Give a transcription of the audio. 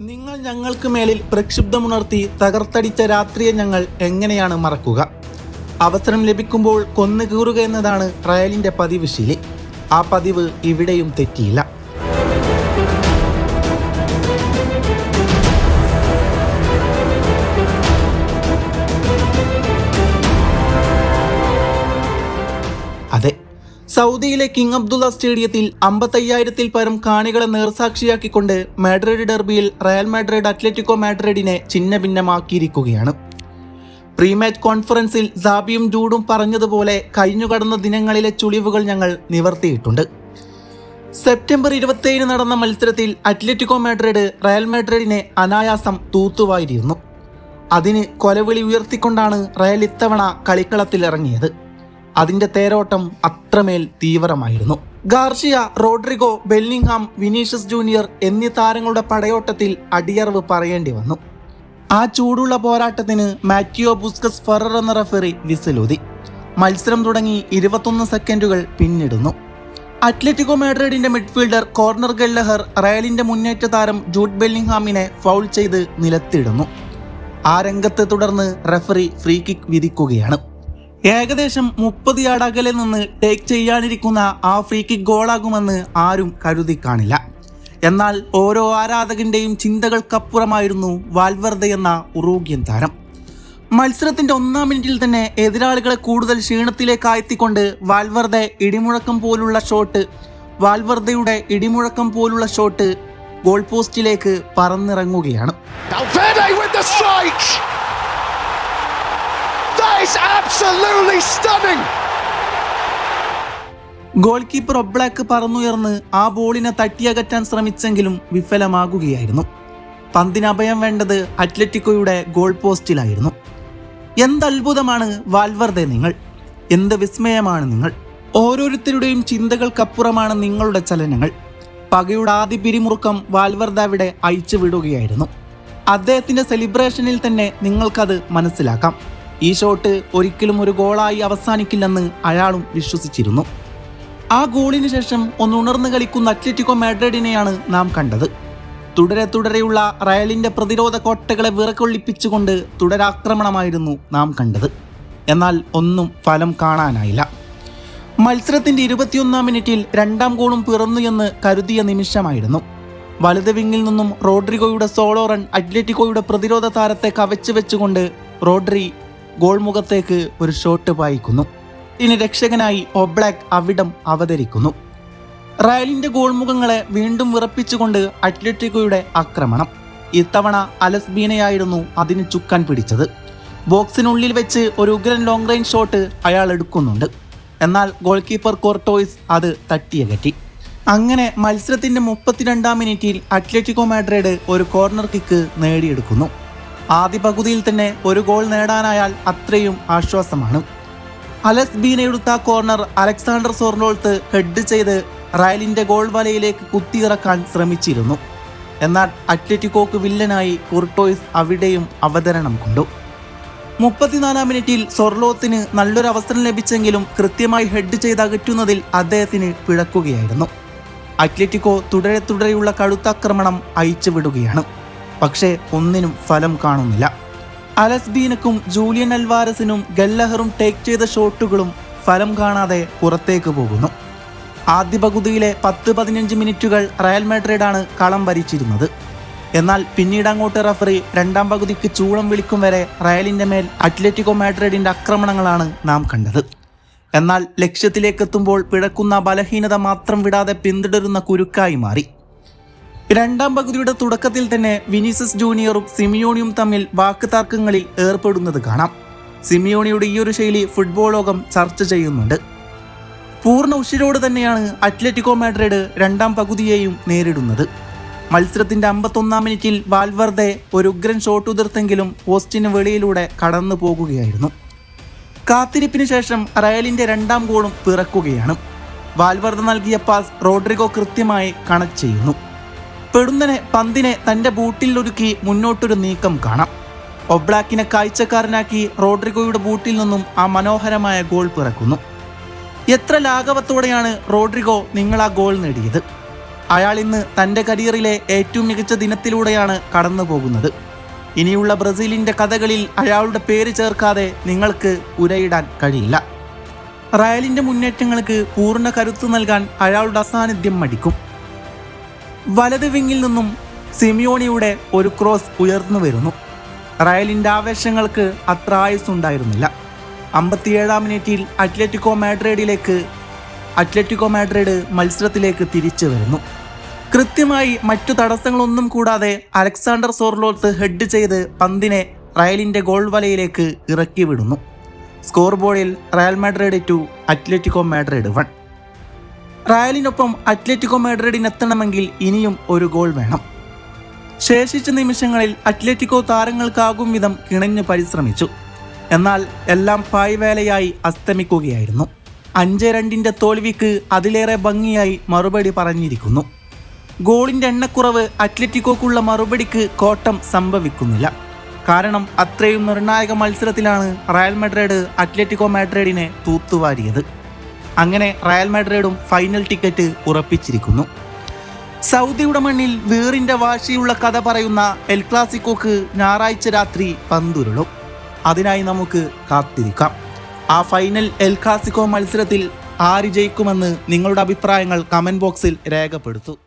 നിങ്ങൾ ഞങ്ങൾക്ക് മേലിൽ പ്രക്ഷുബ്ധമുണർത്തി തകർത്തടിച്ച രാത്രിയെ ഞങ്ങൾ എങ്ങനെയാണ് മറക്കുക? അവസരം ലഭിക്കുമ്പോൾ കൊന്നു കീറുക എന്നതാണ് ട്രയലിന്റെ പതിവ് ശീലി. ആ പതിവ് ഇവിടെയും തെറ്റിയില്ല. സൗദിയിലെ കിങ് അബ്ദുള്ള സ്റ്റേഡിയത്തിൽ അമ്പത്തയ്യായിരത്തിൽ പരം കാണികളെ നേർസാക്ഷിയാക്കിക്കൊണ്ട് മാഡ്രിഡ് ഡെർബിയിൽ റയൽ മാഡ്രിഡ് അത്ലറ്റിക്കോ മാഡ്രിഡിനെ ചിഹ്ന ഭിന്നമാക്കിയിരിക്കുകയാണ് പ്രീമാച്ച് കോൺഫറൻസിൽ സാബിയും ജൂഡും പറഞ്ഞതുപോലെ കഴിഞ്ഞുകടന്ന ദിനങ്ങളിലെ ചുളിവുകൾ ഞങ്ങൾ നിവർത്തിയിട്ടുണ്ട്. സെപ്റ്റംബർ ഇരുപത്തിയേഴ് നടന്ന മത്സരത്തിൽ അത്ലറ്റിക്കോ മാഡ്രിഡ് റയൽ മാഡ്രിഡിനെ അനായാസം തൂത്തുവായിരുന്നു അതിന് കൊലവിളി ഉയർത്തിക്കൊണ്ടാണ് റയൽ ഇത്തവണ കളിക്കളത്തിൽ ഇറങ്ങിയത് അതിന്റെ തേരോട്ടം അത്രമേൽ തീവ്രമായിരുന്നു. Garcia Rodrygo Bellingham Vinicius Junior എന്നീ താരങ്ങളുടെ പടയോട്ടത്തിൽ അടിയറവ് പറയേണ്ടി വന്നു. ആ ചൂടുള്ള പോരാട്ടത്തിന് മാറ്റിയോ ബുസ്കസ് ഫെറർ എന്ന റഫറി വിസിലൂതി. മത്സരം തുടങ്ങി ഇരുപത്തൊന്ന് സെക്കൻഡുകൾ പിന്നിടുന്നു. അത്ലറ്റിക്കോ മാഡ്രിഡിന്റെ മിഡ്ഫീൽഡർ കോർണർ ഗല്ലഹർ റയലിന്റെ മുന്നേറ്റ താരം ജൂഡ് ബെല്ലിംഗ്ഹാമിനെ ഫൗൾ ചെയ്ത് നിലത്തിടുന്നു. ആ രംഗത്തെ തുടർന്ന് റഫറി ഫ്രീ കിക്ക് വിധിക്കുകയാണ്. ഏകദേശം മുപ്പത് യാർഡ് അകലെ നിന്ന് ടേക്ക് ചെയ്യാനിരിക്കുന്ന ആ ഫ്രീ കിക്ക് ഗോളാകുമെന്ന് ആരും കരുതി കാണില്ല. എന്നാൽ ഓരോ ആരാധകന്റെയും ചിന്തകൾക്കപ്പുറമായിരുന്നു വാൽവർദ എന്ന ഉറൂഗ്യൻ താരം. മത്സരത്തിന്റെ ഒന്നാം മിനിറ്റിൽ തന്നെ എതിരാളികളെ കൂടുതൽ ക്ഷീണത്തിലേക്ക് ആഴ്ത്തിക്കൊണ്ട് വാൽവർദ ഇടിമുഴക്കം പോലുള്ള ഷോട്ട് വാൽവർദയുടെ ഇടിമുഴക്കം പോലുള്ള ഷോട്ട് ഗോൾ പോസ്റ്റിലേക്ക് പറന്നിറങ്ങുകയാണ്. Is absolutely stunning! Goalkeeper Oblak പറന്നുയർന്ന് ആ ബോളിനെ തട്ടിയകറ്റാൻ ശ്രമിച്ചെങ്കിലും വിഫലമാകുകയായിരുന്നു. പന്തിന് അഭയം വേണ്ടത് അത്ലറ്റിക്കോയുടെ ഗോൾ പോസ്റ്റിലായിരുന്നു. എന്തത്ഭുതമാണ് വാൽവർദെ നിങ്ങൾ? എന്ത് വിസ്മയമാണ് നിങ്ങൾ? ഓരോരുത്തരുടെയും ചിന്തകൾക്കപ്പുറമാണ് നിങ്ങളുടെ ചലനങ്ങൾ. പകയുടെ ആദ്യ പിരിമുറുക്കം വാൽവർദ അവിടെ അയച്ചു വിടുകയായിരുന്നു അദ്ദേഹത്തിന്റെ സെലിബ്രേഷനിൽ തന്നെ നിങ്ങൾക്കത് മനസ്സിലാക്കാം. ഈ ഷോട്ട് ഒരിക്കലും ഒരു ഗോളായി അവസാനിക്കില്ലെന്ന് അയാളും വിശ്വസിച്ചിരുന്നു. ആ ഗോളിന് ശേഷം ഒന്ന് ഉണർന്നു കളിക്കുന്ന അത്ലറ്റിക്കോ മാഡ്രിഡിനെയാണ് നാം കണ്ടത്. തുടരെ തുടരെയുള്ള റയലിന്റെ പ്രതിരോധ കോട്ടകളെ വിറക്കൊള്ളിപ്പിച്ചുകൊണ്ട് തുടരാക്രമണമായിരുന്നു നാം കണ്ടത്. എന്നാൽ ഒന്നും ഫലം കാണാനായില്ല. മത്സരത്തിന്റെ ഇരുപത്തിയൊന്നാം മിനിറ്റിൽ രണ്ടാം ഗോളും പിറന്നു എന്ന് കരുതിയ നിമിഷമായിരുന്നു. വലത് വിങ്ങിൽ നിന്നും റോഡ്രിഗോയുടെ സോളോ റൺ അത്ലറ്റിക്കോയുടെ പ്രതിരോധ താരത്തെ കവച്ചു വെച്ചുകൊണ്ട് റോഡ്രി ഗോൾ മുഖത്തേക്ക് ഒരു ഷോട്ട് പായിക്കുന്നു. ഇനി രക്ഷകനായി ഒബ്ലാക്ക് അവിടം അവതരിക്കുന്നു. റയലിന്റെ ഗോൾമുഖങ്ങളെ വീണ്ടും വിറപ്പിച്ചുകൊണ്ട് അത്ലറ്റിക്കോയുടെ ആക്രമണം. ഇത്തവണ അലസ്ബീനയായിരുന്നു അതിന് ചുക്കാൻ പിടിച്ചത്. ബോക്സിനുള്ളിൽ വെച്ച് ഒരു ഉഗ്രൻ ലോങ് റേഞ്ച് ഷോട്ട് അയാൾ എടുക്കുന്നുണ്ട്. എന്നാൽ ഗോൾ കീപ്പർ കോർട്ടോയ്സ് അത് തട്ടിയകറ്റി അങ്ങനെ മത്സരത്തിന്റെ മുപ്പത്തിരണ്ടാം മിനിറ്റിൽ അത്ലറ്റിക്കോ മാഡ്രിഡ് ഒരു കോർണർ കിക്ക് നേടിയെടുക്കുന്നു. ആദ്യ പകുതിയിൽ തന്നെ ഒരു ഗോൾ നേടാനായാൽ അത്രയും ആശ്വാസമാണ്. അലക്സ് ബീനയെടുത്ത കോർണർ അലക്സാണ്ടർ സോർണോൾത്ത് ഹെഡ് ചെയ്ത് റയലിന്റെ ഗോൾ വലയിലേക്ക് കുത്തിയിറക്കാൻ ശ്രമിച്ചിരുന്നു. എന്നാൽ അത്ലറ്റിക്കോക്ക് വില്ലനായി കുർട്ടോയ്സ് അവിടെയും അവതരണം കൊണ്ടു. മുപ്പത്തിനാലാം മിനിറ്റിൽ സൊർലോത്തിന് നല്ലൊരു അവസരം ലഭിച്ചെങ്കിലും കൃത്യമായി ഹെഡ് ചെയ്ത് അകറ്റുന്നതിൽ അദ്ദേഹത്തിന് പിഴക്കുകയായിരുന്നു. അത്ലറ്റിക്കോ തുടരെ തുടരെയുള്ള കഴുത്താക്രമണം അയച്ചുവിടുകയാണ് പക്ഷേ ഒന്നിനും ഫലം കാണുന്നില്ല. അലസ്ബീനക്കും ജൂലിയൻ അൽവാരസിനും ഗല്ലഹറും ടേക്ക് ചെയ്ത ഷോട്ടുകളും ഫലം കാണാതെ പുറത്തേക്ക് പോകുന്നു. ആദ്യ പകുതിയിലെ പത്ത് പതിനഞ്ച് മിനിറ്റുകൾ റയൽ മെഡ്രിഡാണ് കളം ഭരിച്ചിരുന്നത്. എന്നാൽ പിന്നീട് അങ്ങോട്ട് റഫറി രണ്ടാം പകുതിക്ക് ചൂളം വിളിക്കും വരെ റയലിന്റെ മേൽ അത്ലറ്റിക്കോ മാഡ്രിഡിന്റെ ആക്രമണങ്ങളാണ് നാം കണ്ടത്. എന്നാൽ ലക്ഷ്യത്തിലേക്കെത്തുമ്പോൾ പിഴക്കുന്ന ബലഹീനത മാത്രം വിടാതെ പിന്തുടരുന്ന കുരുക്കായി മാറി. രണ്ടാം പകുതിയുടെ തുടക്കത്തിൽ തന്നെ വിനീസസ് ജൂനിയറും സിമിയോണിയും തമ്മിൽ വാക്കുതർക്കങ്ങളിൽ ഏർപ്പെടുന്നത് കാണാം. സിമിയോണിയുടെ ഈ ഒരു ശൈലി ഫുട്ബോൾ ലോകം ചർച്ച ചെയ്യുന്നുണ്ട്. പൂർണ ഉഷിരോട് തന്നെയാണ് അത്ലറ്റിക്കോ മാഡ്രിഡ് രണ്ടാം പകുതിയെയും നേരിടുന്നത്. മത്സരത്തിന്റെ അമ്പത്തൊന്നാം മിനിറ്റിൽ വാൽവർദെ ഒരു ഉഗ്രൻ ഷോട്ട് ഉതിർത്തെങ്കിലും പോസ്റ്റിന് വെളിയിലൂടെ കടന്നു പോകുകയായിരുന്നു. കാത്തിരിപ്പിന് ശേഷം റയലിന്റെ രണ്ടാം ഗോളും പിറക്കുകയാണ്. വാൽവർദ നൽകിയ പാസ് റോഡ്രിഗോ കൃത്യമായി കണക്ട് ചെയ്യുന്നു. പെടുന്നനെ പന്തിനെ തന്റെ ബൂട്ടിൽ ഒരുക്കി മുന്നോട്ടൊരു നീക്കം കാണാം. ഒബ്ലാക്കിനെ കാഴ്ചക്കാരനാക്കി റോഡ്രിഗോയുടെ ബൂട്ടിൽ നിന്നും ആ മനോഹരമായ ഗോൾ പിറക്കുന്നു. എത്ര ലാഘവത്തോടെയാണ് റോഡ്രിഗോ നിങ്ങൾ ആ ഗോൾ നേടിയത്. അയാൾ ഇന്ന് തന്റെ കരിയറിലെ ഏറ്റവും മികച്ച ദിനത്തിലൂടെയാണ് കടന്നു പോകുന്നത് ഇനിയുള്ള ബ്രസീലിന്റെ കഥകളിൽ അയാളുടെ പേര് ചേർക്കാതെ നിങ്ങൾക്ക് ഉരയിടാൻ കഴിയില്ല. റയലിന്റെ മുന്നേറ്റങ്ങൾക്ക് പൂർണ കരുത്ത് നൽകാൻ അയാളുടെ അസാന്നിധ്യം മടിക്കും. വലത് വിങ്ങിൽ നിന്നും സിമിയോണിയുടെ ഒരു ക്രോസ് ഉയർന്നു വരുന്നു. റയലിന്റെ ആവേശങ്ങൾക്ക് അത്ര ആയുസ് ഉണ്ടായിരുന്നില്ല അമ്പത്തിയേഴാം മിനിറ്റിൽ അത്ലറ്റിക്കോ മാഡ്രിഡിലേക്ക് അത്ലറ്റിക്കോ മാഡ്രിഡ് മത്സരത്തിലേക്ക് തിരിച്ചു വരുന്നു. കൃത്യമായി മറ്റു തടസ്സങ്ങളൊന്നും കൂടാതെ അലക്സാണ്ടർ സോർലോത്ത് ഹെഡ് ചെയ്ത് പന്തിനെ റയലിന്റെ ഗോൾ വലയിലേക്ക് ഇറക്കി വിടുന്നു സ്കോർ ബോർഡിൽ Real Madrid two Atletico Madrid one. റയലിനൊപ്പം Atletico മാഡ്രിഡിന് എത്തണമെങ്കിൽ ഇനിയും ഒരു ഗോൾ വേണം. ശേഷിച്ച നിമിഷങ്ങളിൽ അത്ലറ്റിക്കോ താരങ്ങൾക്കാകും വിധം കിണഞ്ഞു പരിശ്രമിച്ചു. എന്നാൽ എല്ലാം പായ്വേലയായി അസ്തമിക്കുകയായിരുന്നു. അഞ്ച് രണ്ടിന്റെ തോൽവിക്ക് അതിലേറെ ഭംഗിയായി മറുപടി പറഞ്ഞിരിക്കുന്നു. ഗോളിന്റെ എണ്ണക്കുറവ് അത്ലറ്റിക്കോക്കുള്ള മറുപടിക്ക് കോട്ടം സംഭവിക്കുന്നില്ല. കാരണം അത്രയും നിർണായക മത്സരത്തിലാണ് റയൽ മെഡ്രേഡ് അത്ലറ്റിക്കോ മാഡ്രേഡിനെ തൂത്തുവാരിയത്. അങ്ങനെ റയൽ മാഡ്രിഡും ഫൈനൽ ടിക്കറ്റ് ഉറപ്പിച്ചിരിക്കുന്നു. സൗദിയുടെ മണ്ണിൽ വീറിന്റെ വാശിയുള്ള കഥ പറയുന്ന എൽ ക്ലാസിക്കോക്ക് ഞായറാഴ്ച രാത്രി പന്തുരുളും. അതിനായി നമുക്ക് കാത്തിരിക്കാം. ആ ഫൈനൽ എൽ ക്ലാസിക്കോ മത്സരത്തിൽ ആര് ജയിക്കുമെന്ന് നിങ്ങളുടെ അഭിപ്രായങ്ങൾ കമന്റ് ബോക്സിൽ രേഖപ്പെടുത്തൂ.